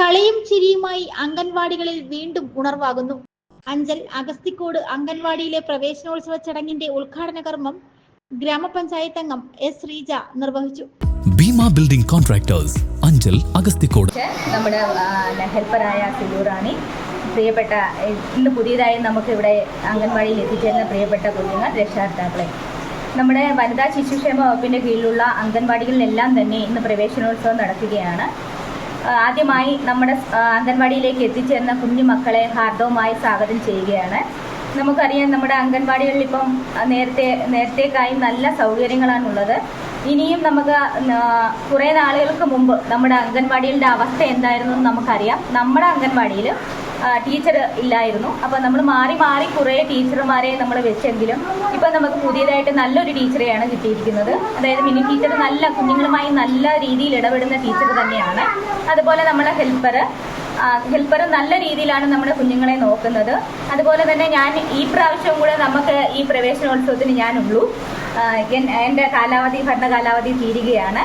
കളിയും ചിരിയുമായി അംഗൻവാടികളിൽ വീണ്ടും ഉണർവാകുന്നു. അഞ്ചൽ അഗസ്തിക്കോട് അംഗൻവാടിയിലെ പ്രവേശനോത്സവ ചടങ്ങിന്റെ ഉദ്ഘാടന കർമ്മം ഗ്രാമപഞ്ചായത്ത് അംഗം എസ് ശ്രീജ നിർവഹിച്ചു. Bhima building contractors Anchal Agasthikode. നമ്മുടെ ഹെൽപ്പറായ സിലൂറാണി പ്രിയപ്പെട്ട ഇന്ന് പുതിയതായി നമുക്ക് ഇവിടെ അംഗൻവാടിയിൽ എത്തിച്ചേരുന്ന പ്രിയപ്പെട്ട കുഞ്ഞുങ്ങൾ രക്ഷാകർത്താക്കളെ. നമ്മുടെ വനിതാ ശിശുക്ഷേമ വകുപ്പിന്റെ കീഴിലുള്ള അംഗൻവാടികളിലെല്ലാം തന്നെ ഇന്ന് പ്രവേശനോത്സവം നടക്കുകയാണ്. ആദ്യമായി നമ്മുടെ അംഗൻവാടിയിലേക്ക് എത്തിച്ചേർന്ന കുഞ്ഞു മക്കളെ ഹാർദവുമായി സ്വാഗതം ചെയ്യുകയാണ്. നമുക്കറിയാം നമ്മുടെ അംഗൻവാടികളിൽ ഇപ്പം നേരത്തെ നേരത്തേക്കായി നല്ല സൗകര്യങ്ങളാണുള്ളത്. ഇനിയും നമുക്ക് കുറേ നാളുകൾക്ക് മുമ്പ് നമ്മുടെ അംഗൻവാടികളുടെ അവസ്ഥ എന്തായിരുന്നു നമുക്കറിയാം. നമ്മുടെ അംഗൻവാടിയിൽ ടീച്ചർ ഇല്ലായിരുന്നു. അപ്പോൾ നമ്മൾ മാറി മാറി കുറേ ടീച്ചർമാരെ നമ്മൾ വെച്ചെങ്കിലും ഇപ്പോൾ നമുക്ക് പുതിയതായിട്ട് നല്ലൊരു ടീച്ചറെയാണ് കിട്ടിയിരിക്കുന്നത്. അതായത് മിനി ടീച്ചർ നല്ല കുഞ്ഞുങ്ങളുമായി നല്ല രീതിയിൽ ഇടപെടുന്ന ടീച്ചർ തന്നെയാണ്. അതുപോലെ നമ്മളെ ഹെൽപ്പർ ഹെൽപ്പർ നല്ല രീതിയിലാണ് നമ്മുടെ കുഞ്ഞുങ്ങളെ നോക്കുന്നത്. അതുപോലെ തന്നെ ഞാൻ ഈ പ്രാവശ്യവും കൂടെ നമുക്ക് ഈ പ്രവേശനോത്സവത്തിന് ഞാനുള്ളൂ. എന്റെ കാലാവധി ഭരണ കാലാവധി തീരുകയാണ്.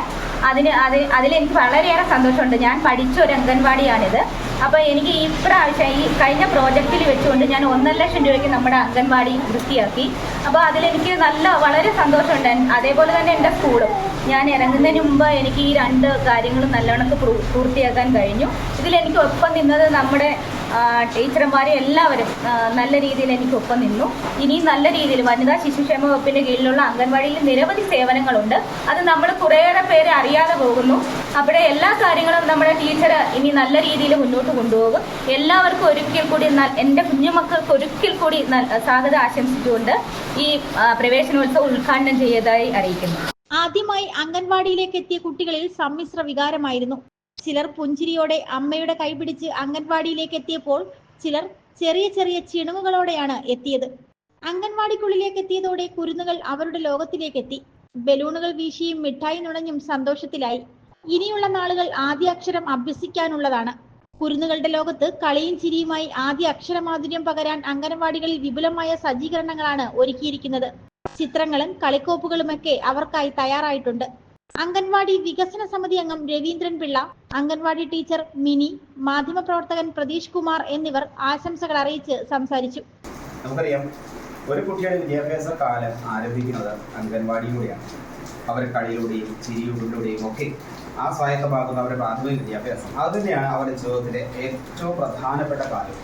അതിന് അത് അതിലെനിക്ക് വളരെയേറെ സന്തോഷമുണ്ട്. ഞാൻ പഠിച്ച ഒരു അംഗൻവാടിയാണിത്. അപ്പോൾ എനിക്ക് ഈ പ്രാവശ്യം ഈ കഴിഞ്ഞ പ്രോജക്റ്റിൽ വെച്ചുകൊണ്ട് ഞാൻ ഒന്നര ലക്ഷം രൂപയ്ക്ക് നമ്മുടെ അംഗൻവാടി വൃത്തിയാക്കി. അപ്പോൾ അതിലെനിക്ക് നല്ല വളരെ സന്തോഷമുണ്ട്. അതേപോലെ തന്നെ എന്റെ സ്കൂളും. ഞാൻ ഇറങ്ങുന്നതിന് മുമ്പ് എനിക്ക് ഈ രണ്ട് കാര്യങ്ങളും നല്ലവണ്ണം പൂർത്തിയാക്കാൻ കഴിഞ്ഞു. ഇതിലെനിക്ക് ഒപ്പം നിന്നത് നമ്മുടെ ടീച്ചർമാരും എല്ലാവരും നല്ല രീതിയിൽ എനിക്ക് ഒപ്പം നിന്നു. ഇനിയും നല്ല രീതിയിൽ വനിതാ ശിശുക്ഷേമ വകുപ്പിന്റെ കീഴിലുള്ള അംഗൻവാടിയിൽ നിരവധി സേവനങ്ങളുണ്ട്. അത് നമ്മൾ കുറേയേറെ പേര് അറിയാതെ പോകുന്നു. അവിടെ എല്ലാ കാര്യങ്ങളും നമ്മുടെ ടീച്ചർ ഇനി നല്ല രീതിയിൽ മുന്നോട്ട് കൊണ്ടുപോകും. എല്ലാവർക്കും ഒരിക്കൽ കൂടി എന്റെ കുഞ്ഞുമക്കൾക്ക് ഒരിക്കൽ കൂടി സ്വാഗതം ആശംസിച്ചുകൊണ്ട് ഈ പ്രവേശനോത്സവം ഉദ്ഘാടനം ചെയ്തതായി അറിയിക്കുന്നു. ആദ്യമായി അംഗൻവാടിയിലേക്ക് എത്തിയ കുട്ടികളിൽ സമ്മിശ്ര വികാരമായിരുന്നു. ചിലർ പുഞ്ചിരിയോടെ അമ്മയുടെ കൈപിടിച്ച് അംഗൻവാടിയിലേക്ക് എത്തിയപ്പോൾ ചിലർ ചെറിയ ചെറിയ ചിണുങ്ങുകളോടെയാണ് എത്തിയത്. അംഗൻവാടിക്കുള്ളിലേക്ക് എത്തിയതോടെ കുരുന്നുകൾ അവരുടെ ലോകത്തിലേക്ക് എത്തി. ബലൂണുകൾ വീശിയും മിഠായി നുണഞ്ഞും സന്തോഷത്തിലായി. ഇനിയുള്ള നാളുകൾ ആദ്യ അക്ഷരം അഭ്യസിക്കാനുള്ളതാണ്. കുരുന്നുകളുടെ ലോകത്ത് കളിയും ചിരിയുമായി ആദ്യ അക്ഷരമാധുര്യം പകരാൻ അംഗനവാടികളിൽ വിപുലമായ സജ്ജീകരണങ്ങളാണ് ഒരുക്കിയിരിക്കുന്നത്. ചിത്രങ്ങളും കളിക്കോപ്പുകളുമൊക്കെ അവർക്കായി തയ്യാറായിട്ടുണ്ട്. അംഗൻവാടി വികസന സമിതി അംഗം രവീന്ദ്രൻ പിള്ള അംഗൻവാടി ടീച്ചർ മിനി മാധ്യമപ്രവർത്തകൻ പ്രതീഷ് കുമാർ എന്നിവർ ആശംസകൾ അറിയിച്ച് സംസാരിച്ചു. നമുക്കറിയാം ഒരു കുട്ടിയുടെ വിദ്യാഭ്യാസ കാലം ആരംഭിക്കുന്നത് അംഗൻവാടിയിലൂടെയാണ്. അവർ കളിയിലൂടെയും ചിരിയിലൂടെയും ഒക്കെ ആ സ്വായത്തമാകുന്ന അവരുടെ പ്രാഥമിക വിദ്യാഭ്യാസം. അത് തന്നെയാണ് അവരുടെ ജീവിതത്തിലെ ഏറ്റവും പ്രധാനപ്പെട്ട കാലം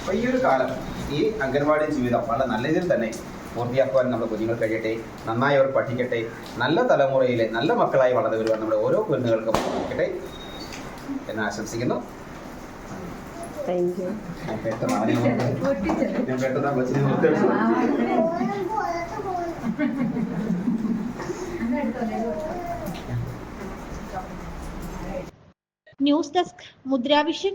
അപ്പോൾ ഈ ഒരു കാലം ഈ അംഗൻവാടി ജീവിതം വളരെ നല്ല രീതിയിൽ തന്നെ പൂർത്തിയാക്കുവാൻ നമ്മുടെ കുഞ്ഞുങ്ങൾ കഴിയട്ടെ നന്നായി അവർ പഠിക്കട്ടെ നല്ല തലമുറയിലെ നല്ല മക്കളായി വളർന്നു വരുവാൻ നമ്മുടെ ഓരോ കുഞ്ഞുങ്ങൾക്കും പഠിക്കട്ടെ എന്ന് ആശംസിക്കുന്നു. News desk Mudra Vision